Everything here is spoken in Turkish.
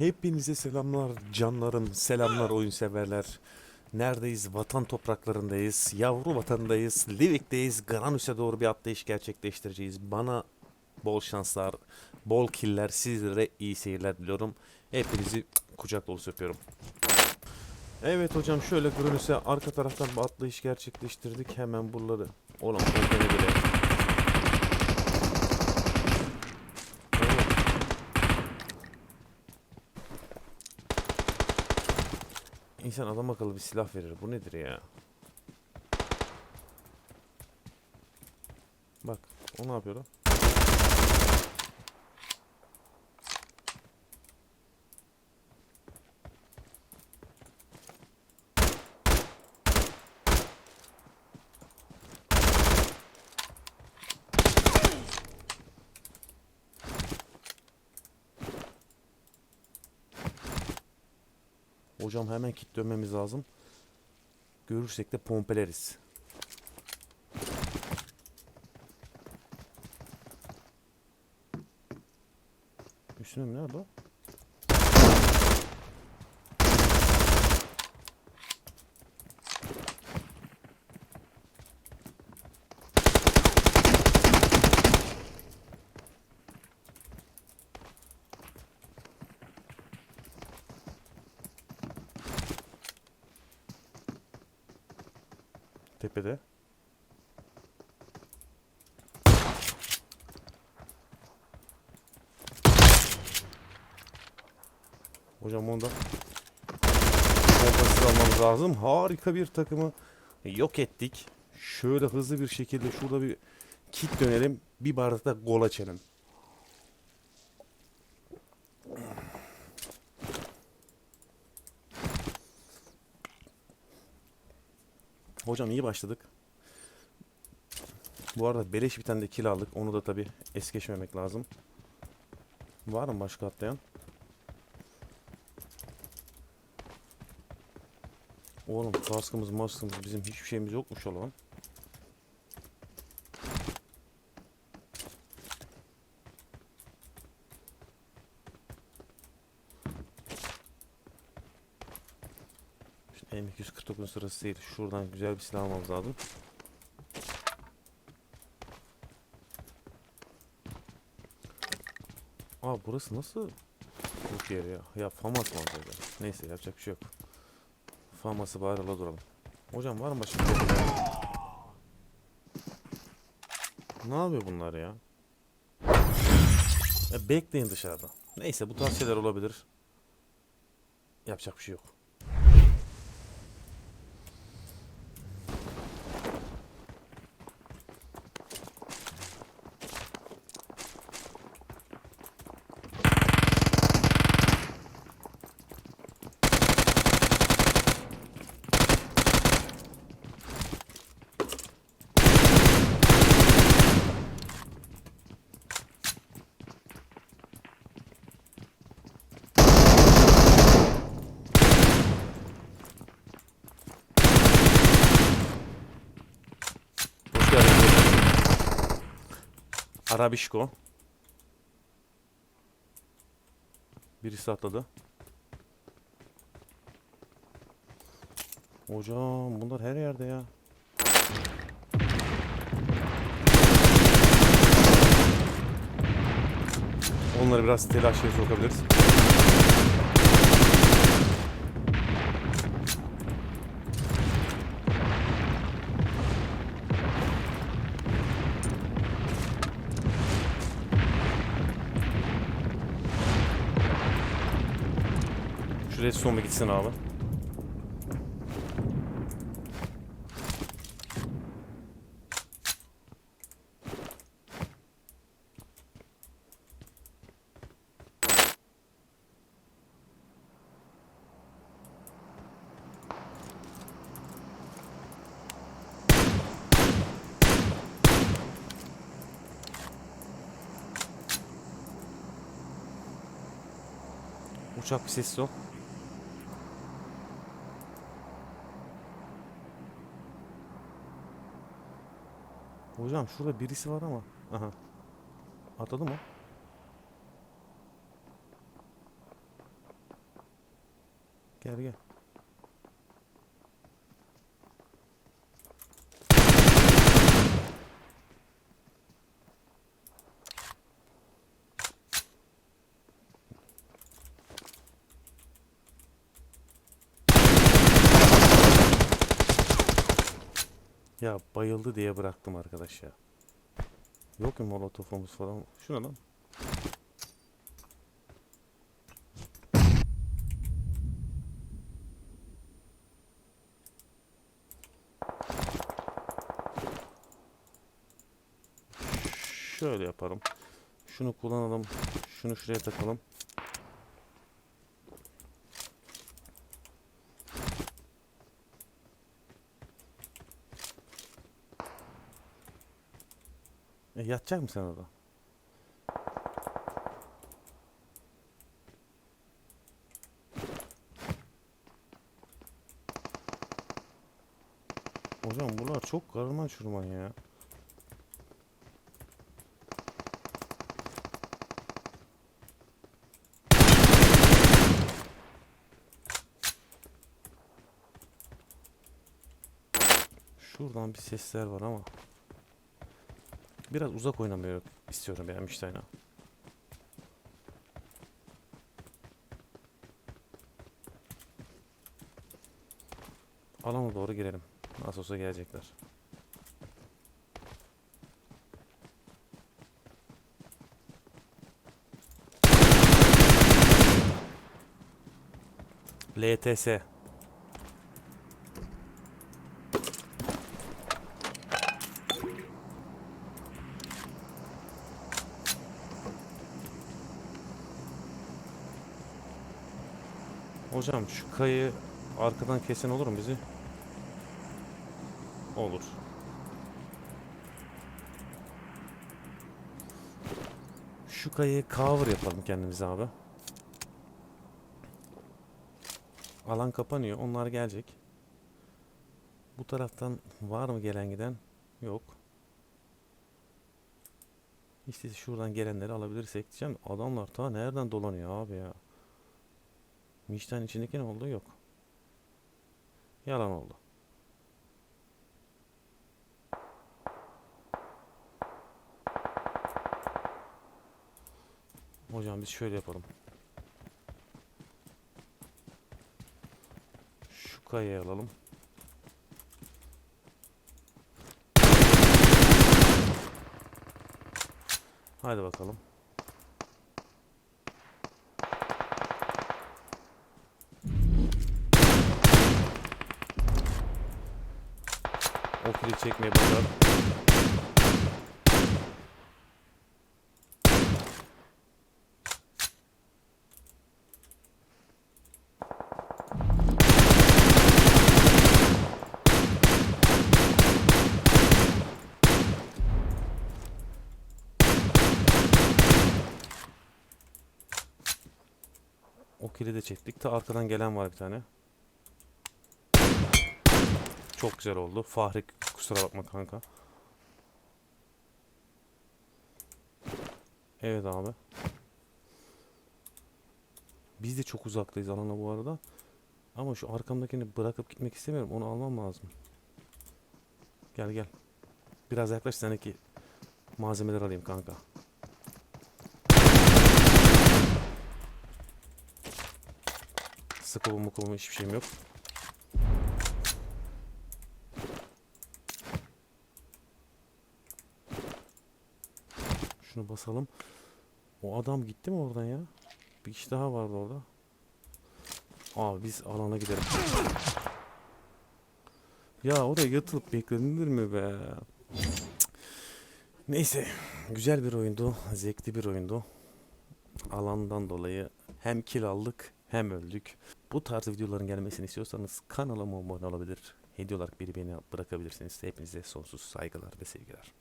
Hepinize selamlar canlarım, selamlar oyun severler. Neredeyiz? Vatan topraklarındayız. Yavru vatandayız. Livik'teyiz. Granus'a doğru bir atlayış gerçekleştireceğiz. Bana bol şanslar, bol killer, sizlere iyi seyirler diliyorum. Hepinizi kucak dolusu öpüyorum. Evet hocam şöyle Granus'a arka taraftan bir atlayış gerçekleştirdik. Hemen buraları. Oğlum bile. Evet. İnsan adam akıllı bir silah verir. Bu nedir ya? Bak o ne yapıyor lan? Hocam hemen kit dönmemiz lazım. Görürsek de pompeleriz. Üstüne mi nerede Tepede. Hocam onda pompasız almamız lazım. Harika bir takımı yok ettik. Şöyle hızlı bir şekilde şurada bir kit dönelim. Bir bardak da gol açalım. Hocam iyi başladık. Bu arada beleş bir tane de kill aldık. Onu da tabi es geçmemek lazım. Var mı başka atlayan? Oğlum kaskımız maskımız bizim hiçbir şeyimiz yokmuş o. Şimdi M249 sırası değil. Şuradan güzel bir silah almamız lazım. Aa burası nasıl bu yer ya? Ya famas acaba? Neyse yapacak bir şey yok. Faması bari ala duralım. Hocam var mı başka şey? Ne yapıyor bunlar ya? E, bekleyin dışarıda. Neyse bu tarz şeyler olabilir. Yapacak bir şey yok. Arabişko. Birisi atladı. Hocam bunlar her yerde ya. Onları biraz telaşlıya sokabiliriz. Redstone bir gitsin abi. Uçak bir sessiz ol. Hocam şurada birisi var ama. Aha. Atladı mı? Gel gel. Ya bayıldı diye bıraktım arkadaş ya. Yok mu molotofumuz falan? Şuna lan. Şöyle yapalım. Şunu kullanalım. Şunu şuraya takalım. E, yatacak mısın orada? Hocam bunlar çok karman çurman ya. Şuradan bir sesler var ama. Biraz uzak oynamayı istiyorum ben Miştay'la. Alana doğru girelim. Nasıl olsa gelecekler. LTS. Hocam şu kayı arkadan kesen olur mu bizi? Olur. Şu kayı cover yapalım kendimize abi. Alan kapanıyor. Onlar gelecek. Bu taraftan var mı gelen giden? Yok. İşte şuradan gelenleri alabilirsek diyeceğim. Adamlar ta nereden dolanıyor abi ya? Mişten içindeki ne oldu? Yok. Yalan oldu. Hocam biz şöyle yapalım. Şu kayayı alalım. Hadi bakalım. O kili çekmeye başar. O kili de çektik. Ta arkadan gelen var bir tane. Çok güzel oldu. Fahri kusura bakma kanka. Evet abi. Biz de çok uzaktayız alana bu arada. Ama şu arkamdakini bırakıp gitmek istemiyorum. Onu almam lazım. Gel gel. Biraz yaklaş seneki malzemeler alayım kanka. Sıkıbım mıkıbım hiçbir şeyim yok. Şunu basalım. O adam gitti mi oradan ya? Bir kişi daha vardı orada. Abi biz alana gidelim. Ya oraya yatılıp beklenilir mi be? Neyse. Güzel bir oyundu. Zevkli bir oyundu. Alandan dolayı hem kill aldık hem öldük. Bu tarz videoların gelmesini istiyorsanız kanalıma abone olabilir. Hediye olarak bir beğeni bırakabilirsiniz. Hepinize sonsuz saygılar ve sevgiler.